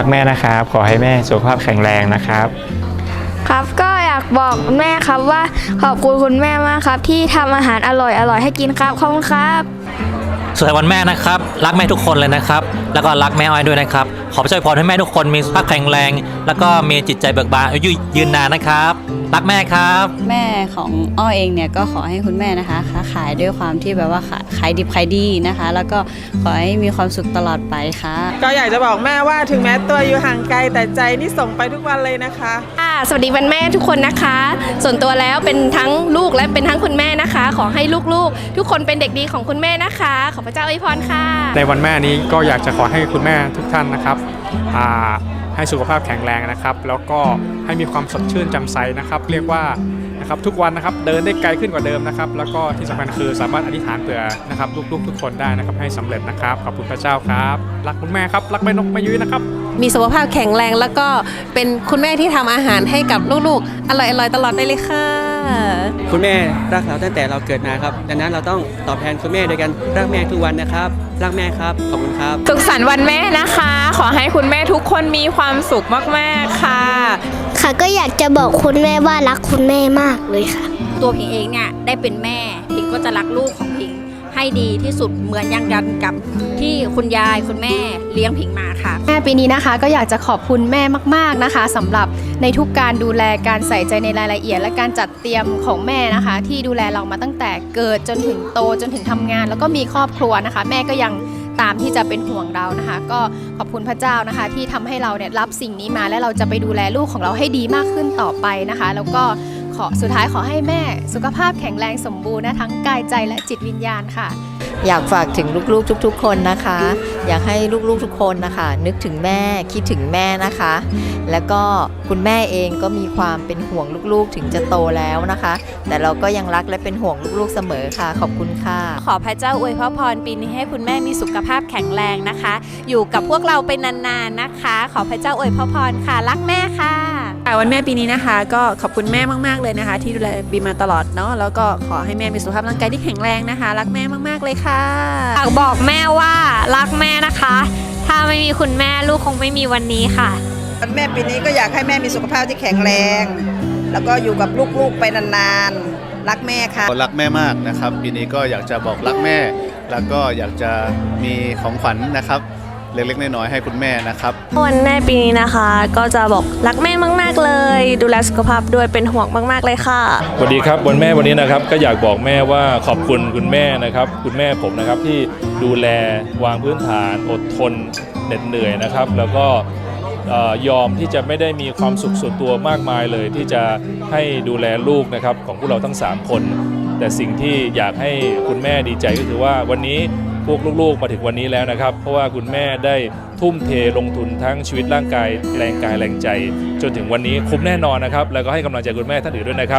รักแม่นะครับ ขอให้แม่สุขภาพแข็งแรงนะครับ ครับก็อยากบอกแม่ครับว่าขอบคุณคุณแม่มากครับ ที่ทำอาหารอร่อยอร่อยให้กินครับขอบคุณครับ สุดท้ายวันแม่นะครับ รักแม่ทุกคนเลยนะครับ แล้วก็รักแม่อ้อยด้วยนะครับ ขอพระเจ้าอวยพรให้แม่ทุกคนมีสุขภาพแข็งแรง แล้วก็มีจิตใจเบิกบานอายุยืนนานนะครับ รักแม่ครับ แม่ของอ้อเองเนี่ยก็ขอให้คุณแม่นะคะค้าขายด้วยความที่แบบว่าขายขายดิบขายดีนะคะ แล้วก็ขอให้มีความสุขตลอดไปค่ะ ก็อยากจะบอกแม่ว่าถึงแม้ตัวอยู่ห่างไกลแต่ใจนี่ส่งไปทุกวันเลยนะคะ ค่ะ สวัสดีวันแม่ทุกคนนะคะ ส่วนตัวแล้วเป็นทั้งลูกและเป็นทั้งคุณแม่นะคะ ขอให้ลูกๆ ทุกคนเป็นเด็กดีของคุณแม่นะคะ ขอพระเจ้าอวยพรค่ะ ในวันแม่นี้ก็อยากจะขอให้คุณแม่ทุกท่านนะครับให้สุขภาพแข็งแรงนะครับ แล้วก็ให้มีความสดชื่นจำใสนะครับ เรียกว่า นะครับทุกวันนะครับเดินได้ไกลขึ้นกว่าเดิมนะครับ แล้วก็ที่สำคัญคือสามารถอธิษฐานเผื่อนะครับลูกๆทุกคนได้นะครับให้สำเร็จนะครับขอบคุณพระเจ้าครับ รักคุณแม่ครับรักแม่นกแม่ยุ้ยนะครับมีสุขภาพแข็งแรงแล้วก็เป็นคุณแม่ที่ทำอาหารให้กับลูกๆ อร่อยๆตลอดได้เลยค่ะ คุณแม่รักเราตั้งแต่เราเกิดมาครับ ดังนั้นเราต้องตอบแทนคุณแม่โดยการรักแม่ทุกวันนะครับ รักแม่ครับ ขอบคุณครับ สุขสันต์วันแม่นะคะ ขอให้คุณแม่ทุกคนมีความสุขมากๆค่ะ ค่ะก็อยากจะบอกคุณแม่ว่ารักคุณแม่มากเลยค่ะ ตัวพิงเองเนี่ยได้เป็นแม่พิงก็จะรักลูกของพิง ให้ดีที่สุดเหมือนอยังกันกับที่คุณยายคุณแม่เลี้ยงพิงมาค่ะ แม่ปีนี้นะคะก็อยากจะขอบคุณแม่มาก ๆนะคะสำหรับในทุกการดูแลการใส่ใจในรายละเอียด และการจัดเตรียมของแม่นะคะ ที่ดูแลเรามาตั้งแต่เกิดจนถึงโตจนถึงทำงาน แล้วก็มีครอบครัวนะคะ แม่ก็ยังตามที่จะเป็นห่วงเรานะคะ ก็ขอบคุณพระเจ้านะคะ ที่ทำให้เราเนี่ยรับสิ่งนี้มาและเราจะไปดูแลลูกของเราให้ดีมากขึ้นต่อไปนะคะ แล้วก็ อสุดท้ายขอให้แม่ สุขภาพแข็งแรงสมบูรณ์นะทั้งกายใจและจิตวิญญาณค่ะ อยากฝากถึงลูกๆทุกๆ คนนะคะ อยากให้ลูกๆทุกคนนะคะ นึกถึงแม่คิดถึงแม่นะคะ แล้วก็คุณแม่เองก็มีความเป็นห่วงลูกๆ ถึงจะโตแล้วนะคะ แต่เราก็ยังรักและเป็นห่วงลูกๆเสมอค่ะ ขอบคุณค่ะ ขอพระเจ้าอวยพระพรปีนี้ให้คุณแม่มีสุขภาพแข็งแรงนะคะ อยู่กับพวกเราไปนานๆนะคะ ขอพระเจ้าอวยพระพรค่ะ รักแม่ค่ะ วันแม่ปีนี้นะคะ ก็ขอบคุณแม่มากๆเลยนะคะ ที่ดูแลบีมาตลอดเนาะแล้วก็ขอให้แม่มีสุขภาพร่างกายที่แข็งแรงนะคะ รักแม่มากๆเลยค่ะอยากบอกแม่ว่ารักแม่นะคะ ถ้าไม่มีคุณแม่ลูกคงไม่มีวันนี้ค่ะ วันแม่ปีนี้ก็อยากให้แม่มีสุขภาพที่แข็งแรง แล้วก็อยู่กับลูกๆไปนานๆ รักแม่ค่ะ รักแม่มากนะครับ ปีนี้ก็อยากจะบอกรักแม่ แล้วก็อยากจะมีของขวัญนะครับ เล็กๆ น้อยๆให้คุณแม่นะครับ วันแม่ปีนี้นะคะ ก็จะบอกรักแม่มาก ๆเลย ดูแลสุขภาพด้วยเป็นห่วงมากๆเลยค่ะสวัสดีครับวันแม่วันนี้นะครับก็อยากบอกแม่ว่าขอบคุณคุณแม่นะครับ คุณแม่ผมนะครับที่ดูแลวางพื้นฐานอดทนเหน็ดเหนื่อยนะครับ แล้วก็เอ่อยอมที่จะไม่ได้มีความสุขส่วนตัวมากมายเลย ที่จะให้ดูแลลูกนะครับของพวกเราทั้ง 3 คน แต่สิ่งที่อยากให้คุณแม่ดีใจก็คือว่าวันนี้ พวกลูกๆ มาถึงวันนี้แล้วนะครับ เพราะว่าคุณแม่ได้ทุ่มเทลงทุนทั้งชีวิตร่างกายแรงกายแรงใจ จนถึงวันนี้คุ้มแน่นอนนะครับ แล้วก็ให้กำลังใจคุณแม่ท่านอื่นด้วยนะครับ